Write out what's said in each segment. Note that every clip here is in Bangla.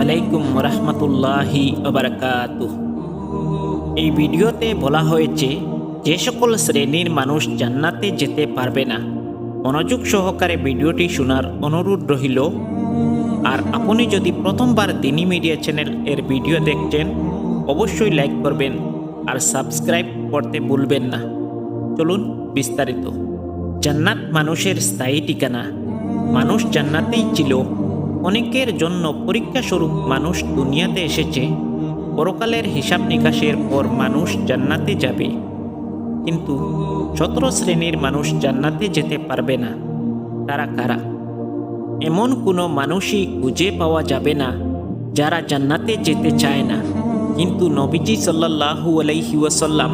আলাইকুম রহমতুল্লাহি ওবরাকাতু এই ভিডিওতে বলা হয়েছে, যে সকল শ্রেণির মানুষ জান্নাতে যেতে পারবে না, মনোযোগ সহকারে ভিডিওটি শোনার অনুরোধ রহিল আর আপনি যদি প্রথমবার দিনী মিডিয়া চ্যানেল এর ভিডিও দেখছেন, অবশ্যই লাইক করবেন আর সাবস্ক্রাইব করতে ভুলবেন না। চলুন বিস্তারিত। জান্নাত মানুষের স্থায়ী ঠিকানা। মানুষ জান্নাতেই ছিল অনেকের জন্য পরীক্ষা স্বরূপ মানুষ দুনিয়াতে এসেছে। পরকালের হিসাব নিকাশের পর মানুষ জান্নাতে যাবে। কিন্তু সতেরো শ্রেণির মানুষ জান্নাতে যেতে পারবে না। তারা কারা? এমন কোনো মানুষই খুঁজে পাওয়া যাবে না, যারা জান্নাতে যেতে চায় না। কিন্তু নবীজি সাল্লাহু আলাইহি ওয়াসাল্লাম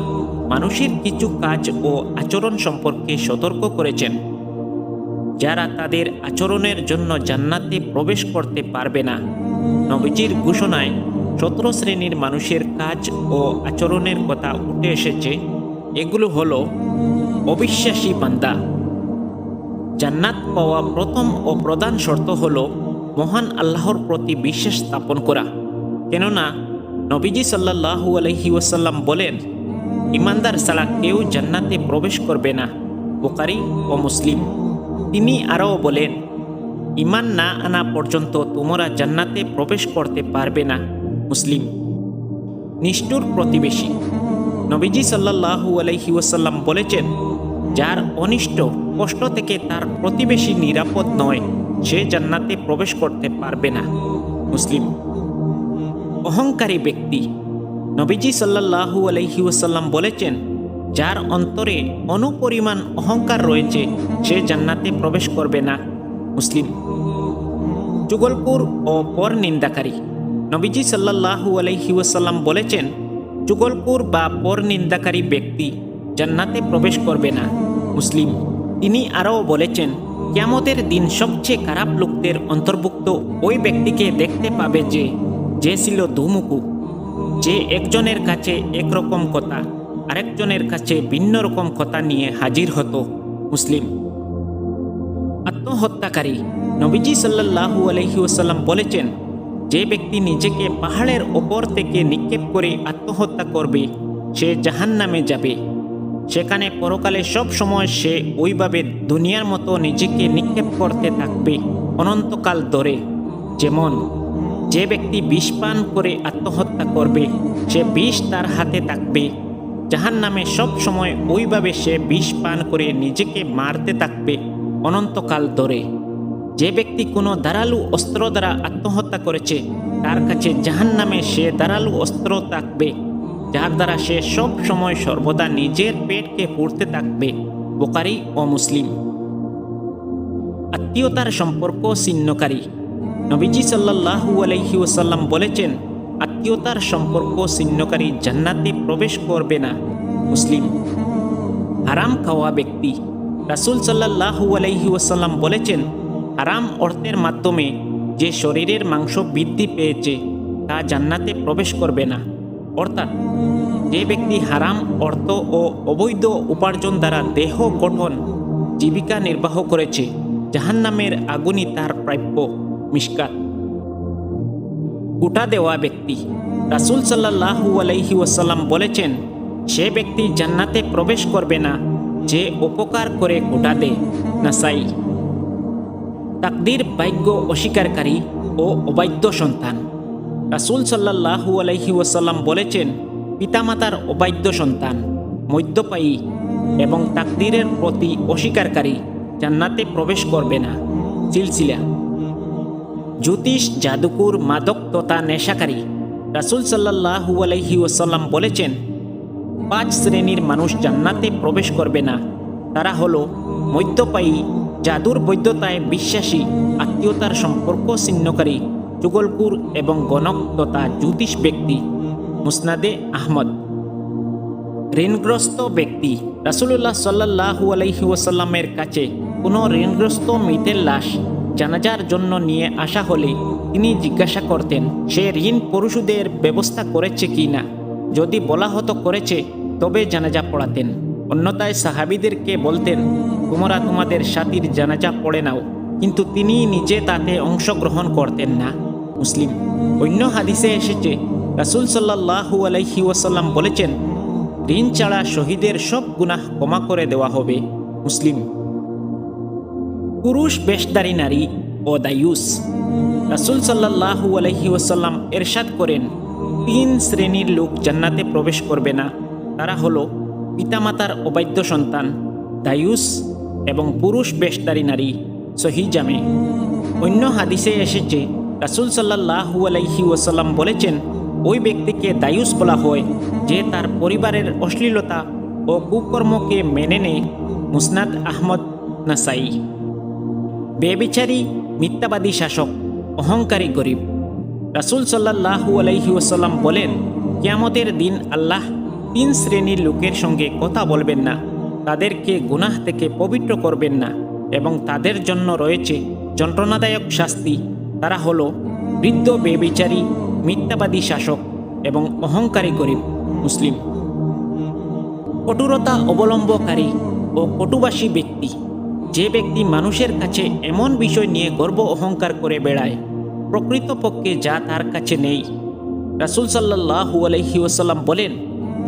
মানুষের কিছু কাজ ও আচরণ সম্পর্কে সতর্ক করেছেন। যারা তাদের আচরণের জন্য জান্নাতে প্রবেশ করতে পারবে না। নবীজির ঘোষণায় সতেরো শ্রেণির মানুষের কাজ ও আচরণের কথা উঠে এসেছে। এগুলো হলো, অবিশ্বাসী বান্দা। জান্নাত পাওয়া প্রথম ও প্রধান শর্ত হল মহান আল্লাহর প্রতি বিশ্বাস স্থাপন করা। কেননা, নবীজি সাল্লাহু আলহি ওয়াসাল্লাম বলেন, ইমানদার ছাড়া কেউ জান্নাতে প্রবেশ করবে না বোকারি ও মুসলিম। তিনি আরও বলেন, ইমান না আনা পর্যন্ত তোমরা জান্নাতে প্রবেশ করতে পারবে না, মুসলিম। নিষ্ঠুর প্রতিবেশী। নবীজি সাল্লাহু আলহি ওয়াসাল্লাম বলেছেন, যার অনিষ্ট কষ্ট থেকে তার প্রতিবেশী নিরাপদ নয়, সে জান্নাতে প্রবেশ করতে পারবে না, মুসলিম। অহংকারী ব্যক্তি। নবীজি সাল্লাহু আলহি ওয়াসাল্লাম বলেছেন যার অন্তরে অনুপরিমাণ অহংকার রয়েছে, সে জান্নাতে প্রবেশ করবে না। মুসলিম। যুগলপুর ও পর নিন্দাকারী। নবীজি সাল্লাহু আলহি ওয়াসাল্লাম বলেছেন, যুগলপুর বা পর নিন্দাকারী ব্যক্তি জান্নাতে প্রবেশ করবে না। মুসলিম। তিনি আরও বলেছেন কেমতের দিন সবচেয়ে খারাপ লোকদের অন্তর্ভুক্ত ওই ব্যক্তিকে দেখতে পাবে যে যে ছিল ধুমুকু। যে একজনের কাছে একরকম কথা। আরেকজনের কাছে ভিন্ন রকম কথা নিয়ে হাজির হতো মুসলিম। আত্মহত্যাকারী নবীজি সাল্লাহু আলহি ওসাল্লাম বলেছেন, যে ব্যক্তি নিজেকে পাহাড়ের ওপর থেকে নিক্ষেপ করে আত্মহত্যা করবে, সে জাহান নামে যাবে। সেখানে পরকালে সব সময় সে ওইভাবে দুনিয়ার মতো নিজেকে নিক্ষেপ করতে থাকবে অনন্তকাল ধরে। যেমন, যে ব্যক্তি বিষ পান করে আত্মহত্যা করবে, সে বিষ তার হাতে থাকবে। জাহান নামে সব সময় ওইভাবে সে বিষ পান করে নিজেকে মারতে থাকবে অনন্তকাল ধরে। যে ব্যক্তি কোনো ধারালু অস্ত্র দ্বারা আত্মহত্যা করেছে, তার কাছে জাহান নামে সে ধারালু অস্ত্র থাকবে, যার দ্বারা সে সব সময় সর্বদা নিজের পেটকে পুড়তে থাকবে, বোকারি ও মুসলিম। আত্মীয়তার সম্পর্ক ছিন্নকারী। নবীজি সাল্লাহু আলহি ওসাল্লাম বলেছেন আত্মীয়তার সম্পর্ক ছিন্নকারী জান্নাতে প্রবেশ করবে না। মুসলিম। হারাম খাওয়া ব্যক্তি। রাসুল সাল্লাহু আলহি ওসাল্লাম বলেছেন, হারাম অর্থের মাধ্যমে যে শরীরের মাংস বৃদ্ধি পেয়েছে, তা জান্নাতে প্রবেশ করবে না। অর্থাৎ, যে ব্যক্তি হারাম অর্থ ও অবৈধ উপার্জন দ্বারা দেহ গঠন, জীবিকা নির্বাহ করেছে, জাহান্নামের আগুনই তার প্রাপ্য মিসকাত গোটা দেওয়া ব্যক্তি। রাসুল সাল্লাহু আলাইহি ওয়াসাল্লাম বলেছেন, সে ব্যক্তি জান্নাতে প্রবেশ করবে না, যে উপকার করে গোটা দে। নাসাই। তাকদির ভাগ্য অস্বীকারী ও অবাধ্য সন্তান। রাসুল সাল্লাহু আলাইহি ওয়াসাল্লাম বলেছেন, পিতামাতার অবাধ্য সন্তান মদ্যপায়ী এবং তাকদিরের প্রতি অস্বীকারী জান্নাতে প্রবেশ করবে না। সিলসিলা। জ্যোতিষ, জাদুকুর, মাদক তথা নেশাকারী। রাসুল সাল্লাহু আলাইহি ওসাল্লাম বলেছেন, পাঁচ শ্রেণির মানুষ জান্নাতে প্রবেশ করবে না। তারা হলো মদ্যপায়ী জাদুর বৈধতায় বিশ্বাসী, আত্মীয়তার সম্পর্ক ছিন্নকারী যুগলপুর এবং গণক তথা জ্যোতিষ ব্যক্তি। মুসনাদে আহমদ। ঋণগ্রস্ত ব্যক্তি। রাসুল্লাহ সাল্লাহু আলাইহি ওসাল্লামের কাছে কোনো ঋণগ্রস্ত মৃতের লাশ জানাজার জন্য নিয়ে আসা হলে তিনি জিজ্ঞাসা করতেন, সে ঋণ পরিশোধের ব্যবস্থা করেছে কি না? যদি বলা হতো করেছে, তবে জানাজা পড়াতেন। অন্যতায় সাহাবিদেরকে বলতেন, তোমরা তোমাদের সাথীর জানাজা পড়ে নাও, কিন্তু তিনি নিজে তাতে অংশগ্রহণ করতেন না। মুসলিম। অন্য হাদিসে এসেছে, রাসুল সাল্লাহু আলাইহি ওয়াসাল্লাম বলেছেন, ঋণ ছাড়া শহীদের সব গুনাহ ক্ষমা করে দেওয়া হবে। মুসলিম। পুরুষ বেশদারি নারী ও দায়ুস। রাসুল সাল্লাহু আলহি ওসাল্লাম এরশাদ করেন, তিন শ্রেণির লোক জান্নাতে প্রবেশ করবে না। তারা হলো পিতামাতার অবাধ্য সন্তান, দায়ুস এবং পুরুষ বেশদারি নারী সহি জামে। অন্য হাদিসে এসেছে রাসুল সাল্লাহু আলাইহি ওসাল্লাম বলেছেন, ওই ব্যক্তিকে দায়ুস বলা হয় যে তার পরিবারের অশ্লীলতা ও কুকর্মকে মেনে নেয় মুসনাদ আহমদ নাসাই। বেবিচারী, মিথ্যাবাদী শাসক, অহংকারী গরিব। রাসুল সাল্লাহু আলাইহি ওসাল্লাম বলেন, কিয়ামতের দিন আল্লাহ তিন শ্রেণির লোকের সঙ্গে কথা বলবেন না। তাদেরকে গুনাহ থেকে পবিত্র করবেন না এবং তাদের জন্য রয়েছে যন্ত্রণাদায়ক শাস্তি। তারা হল বৃদ্ধ বেবিচারী, মিথ্যাবাদী শাসক এবং অহংকারী গরিব মুসলিম। কঠোরতা অবলম্বকারী ও কটুবাসী ব্যক্তি। যে ব্যক্তি মানুষের কাছে এমন বিষয় নিয়ে গর্ব অহংকার করে বেড়ায়, প্রকৃতপক্ষে যা তার কাছে নেই। রাসুল সাল্লাহু আলহি ওসাল্লাম বলেন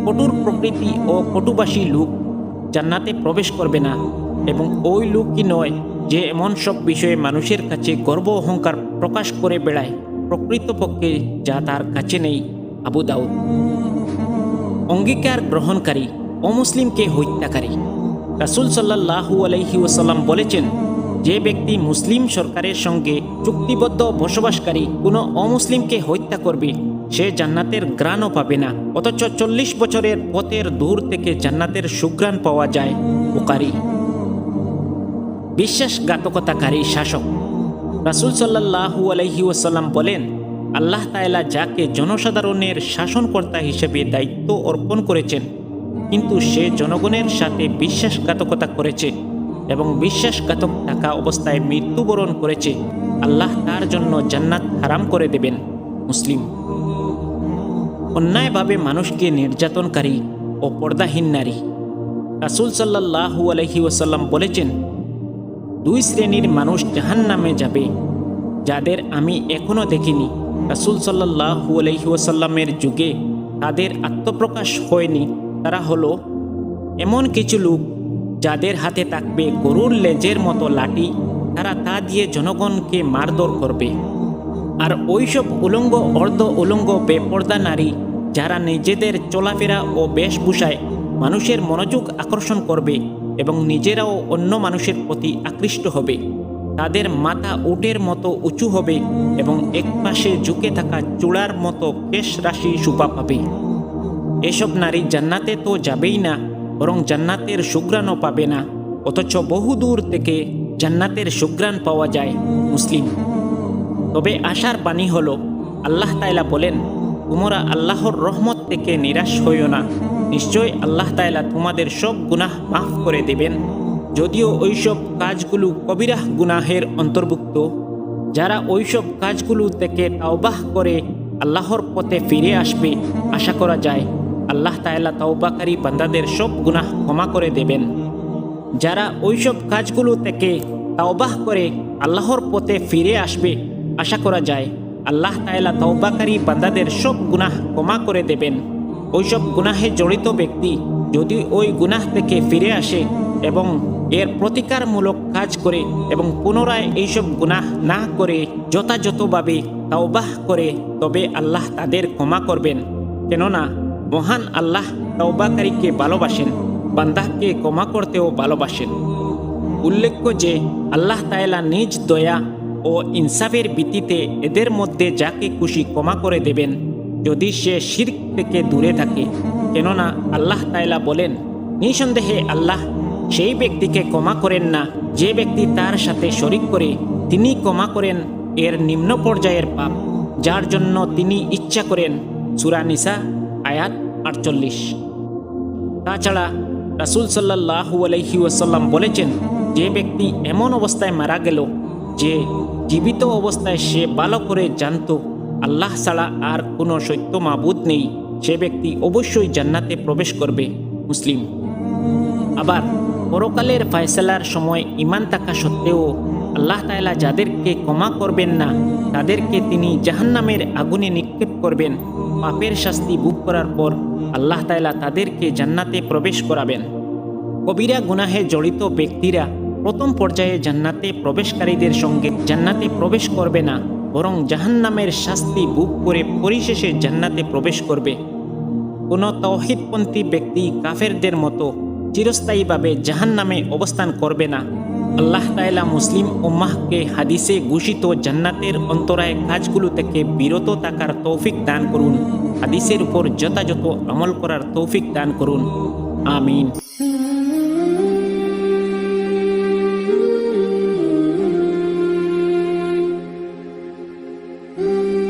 কটুর প্রকৃতি ও কটুবাসী লোক জান্নাতে প্রবেশ করবে না এবং ওই লোকই নয় যে এমন সব বিষয়ে মানুষের কাছে গর্ব অহংকার প্রকাশ করে বেড়ায়, প্রকৃতপক্ষে যা তার কাছে নেই। আবু দাউদ। অঙ্গীকার গ্রহণকারী অমুসলিমকে হত্যাকারী। রাসুল সাল্লাহু আলহি ওসাল্লাম বলেছেন, যে ব্যক্তি মুসলিম সরকারের সঙ্গে চুক্তিবদ্ধ বসবাসকারী কোনো অমুসলিমকে হত্যা করবে, সে জান্নাতের গ্রাণও পাবে না। অথচ চল্লিশ বছরের পথের দূর থেকে জান্নাতের সুগ্রাণ পাওয়া যায় উকারি বিশ্বাসঘাতকতাকারী শাসক রাসুল সাল্লাহু আলহি ওসাল্লাম বলেন, আল্লাহ তায়লা যাকে জনসাধারণের শাসনকর্তা হিসেবে দায়িত্ব অর্পণ করেছেন কিন্তু সে জনগণের সাথে বিশ্বাসঘাতকতা করেছে এবং বিশ্বাসঘাতক থাকা অবস্থায় মৃত্যুবরণ করেছে। আল্লাহ তার জন্য জান্নাত হারাম করে দেবেন, মুসলিম। অন্যায়ভাবে মানুষকে নির্যাতনকারী ও পর্দাহীন নারী। রাসুল সাল্লাহু আলহি ওসাল্লাম বলেছেন, দুই শ্রেণির মানুষ জাহান নামে যাবে, যাদের আমি এখনও দেখিনি। রাসুল সাল্লাহু আলহি ওসাল্লামের যুগে তাদের আত্মপ্রকাশ হয়নি। তারা হলো এমন কিছু লোক যাদের হাতে থাকবে গরুর লেজের মতো লাঠি, তারা তা দিয়ে জনগণকে মারধর করবে। আর ওইসব উলঙ্গ, অর্ধ উলঙ্গ, বেপর্দা নারী যারা নিজেদের চলাফেরা ও বেশভূষায় মানুষের মনোযোগ আকর্ষণ করবে এবং নিজেরাও অন্য মানুষের প্রতি আকৃষ্ট হবে, তাদের মাথা উটের মতো উঁচু হবে এবং একপাশে ঝুঁকে থাকা চূড়ার মতো কেশ রাশি সুপা পাবে। এসব নারী জান্নাতে তো যাবেই না, বরং জান্নাতের সুগ্রাণও পাবে না। অথচ বহু দূর থেকে জান্নাতের সুগ্রাণ পাওয়া যায় মুসলিম। তবে আশার বাণী হল, আল্লাহ তাইলা বলেন, তোমরা আল্লাহর রহমত থেকে নিরাশ হইও না। নিশ্চয় আল্লাহ তাইলা তোমাদের সব গুনাহ মাফ করে দেবেন। যদিও ওইসব কাজগুলো কবিরাহ গুনাহের অন্তর্ভুক্ত, যারা ওইসব কাজগুলো থেকে তাওবাহ করে আল্লাহর পথে ফিরে আসবে, আশা করা যায় আল্লাহ তাইলা তাওবাকারী বান্দাদের সব গুনাহ ক্ষমা করে দেবেন। যারা ওইসব কাজগুলো থেকে তাওবাহ করে আল্লাহর পথে ফিরে আসবে, আশা করা যায় আল্লাহ তায়লা তৌবাকারী বান্দাদের সব গুনাহ ক্ষমা করে দেবেন। ওইসব গুনাহে জড়িত ব্যক্তি যদি ওই গুনাহ থেকে ফিরে আসে এবং এর প্রতিকারমূলক কাজ করে এবং পুনরায় এইসব গুনাহ না করে যথাযথভাবে তাওবাহ করে, তবে আল্লাহ তাদের ক্ষমা করবেন। কেননা মহান আল্লাহ তৌবাকারীকে ভালোবাসেন বান্দাহকে ক্ষমা করতেও ভালোবাসেন। উল্লেখ্য যে, আল্লাহ তাইলা নিজ দয়া ও ইনসাফের ভিত্তিতে এদের মধ্যে যাকে খুশি ক্ষমা করে দেবেন, যদি সে শির্ক থেকে দূরে থাকে। কেননা আল্লাহ তাইলা বলেন, নিঃসন্দেহে আল্লাহ সেই ব্যক্তিকে ক্ষমা করেন না, যে ব্যক্তি তার সাথে শরিক করে তিনি ক্ষমা করেন, এর নিম্ন পর্যায়ের পাপ, যার জন্য তিনি ইচ্ছা করেন। সুরানিসা আয়াত আটচল্লিশ। তাছাড়া রাসুল সাল্লাহু আলহি ওয়াসাল্লাম বলেছেন, যে ব্যক্তি এমন অবস্থায় মারা গেল যে জীবিত অবস্থায় সে ভালো করে জানত, আল্লাহ ছাড়া আর কোনো সত্য মাবুদ নেই, সে ব্যক্তি অবশ্যই জান্নাতে প্রবেশ করবে, মুসলিম। আবার পরকালের ফায়সালার সময় ইমান থাকা সত্ত্বেও আল্লাহ তায়লা যাদেরকে ক্ষমা করবেন না, তাদেরকে তিনি জাহান্নামের আগুনে নিক্ষেপ করবেন। পাপের শাস্তি ভোগ করার পর আল্লাহ তায়লা তাদেরকে জান্নাতে প্রবেশ করাবেন। কবিরা গুনাহে জড়িত ব্যক্তিরা প্রথম পর্যায়ে জান্নাতে প্রবেশকারীদের সঙ্গে জান্নাতে প্রবেশ করবে না, বরং জাহান্নামের শাস্তি ভোগ করে পরিশেষে জান্নাতে প্রবেশ করবে। কোনো তৌহিদপন্থী ব্যক্তি কাফেরদের মতো চিরস্থায়ীভাবে জাহান্নামে অবস্থান করবে না। আল্লাহ তাইলা মুসলিম উম্মাহকে হাদিসে ঘোষিত জান্নাতের অন্তরায় কাজগুলো থেকে বিরত থাকার তৌফিক দান করুন। হাদিসের উপর যথাযথ আমল করার তৌফিক দান করুন। আমিন।